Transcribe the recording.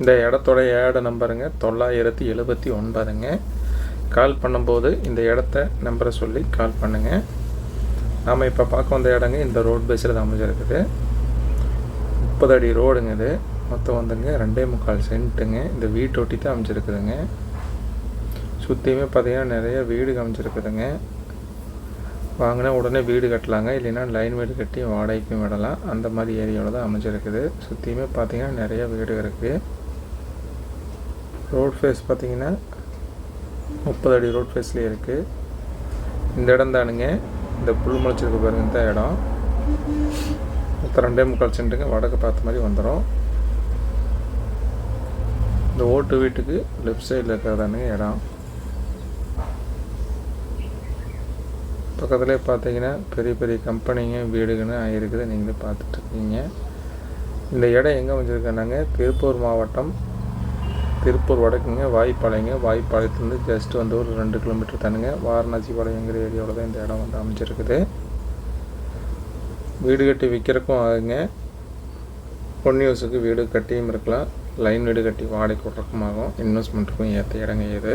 இந்த இடத்தோட ஏட நம்பருங்க. தொள்ளாயிரத்தி எழுபத்தி ஒன்பதுங்க. கால் பண்ணும்போது இந்த இடத்த நம்பரை சொல்லி கால் பண்ணுங்கள் நாம் இப்போ பார்க்க வந்த இடங்க இந்த ரோட் பேஸில் தான் அமைஞ்சிருக்குது. முப்பது அடி ரோடுங்க இது. மொத்தம் வந்துங்க ரெண்டே முக்கால் சென்ட்டுங்க. இந்த வீட்டு ஒட்டி தான் அமைஞ்சிருக்குதுங்க. சுற்றியுமே பார்த்தீங்கன்னா நிறைய வீடு அமைஞ்சிருக்குதுங்க. வாங்கினா உடனே வீடு கட்டலாங்க. இல்லைன்னா லைன் வீடு கட்டி வாடகைக்கும் விடலாம். அந்த மாதிரி ஏரியாவில் தான் அமைஞ்சிருக்குது. சுற்றியுமே பார்த்தீங்கன்னா நிறைய வீடு இருக்குது ரோட் ஃபேஸ் பார்த்தீங்கன்னா முப்பது அடி ரோட் ஃபேஸ்லேயே இருக்குது இந்த இடம் தானுங்க. இந்த புல் முளைச்சிருக்கு பாருங்க இந்த இடம். மொத்தம் ரெண்டே முக்கால் சென்ட்டுங்க. வடக்கு பார்த்த மாதிரி வந்துடும் இந்த ஓட்டு வீட்டுக்கு லெஃப்ட் சைடில் இருக்கிறதானுங்க இடம். பக்கத்துலேயே பார்த்தீங்கன்னா பெரிய பெரிய கம்பெனிங்க வீடுகள்னு ஆகிருக்குது நீங்களே பார்த்துட்ருக்கீங்க. இந்த இடம் எங்கே வச்சுருக்கேன்னாங்க திருப்பூர் மாவட்டம் திருப்பூர் வடக்குங்க வாய்ப்பாளையங்க. வாய்ப்பாளையத்துலேருந்து ஜஸ்ட் வந்து ஒரு ரெண்டு கிலோமீட்டர் தானுங்க. வாரணாசி பாளையங்கிற ஏரியாவில் தான் இந்த இடம் வந்து அமைஞ்சிருக்குது. வீடு கட்டி விற்கிறக்கும் ஆகுங்க. பொன் யூஸுக்கு வீடு கட்டியும் இருக்கலாம். லைன் வீடு கட்டி வாடகை கொடுறக்கும் ஆகும். இன்வெஸ்ட்மெண்ட்டுக்கும் ஏற்ற இடங்க இது.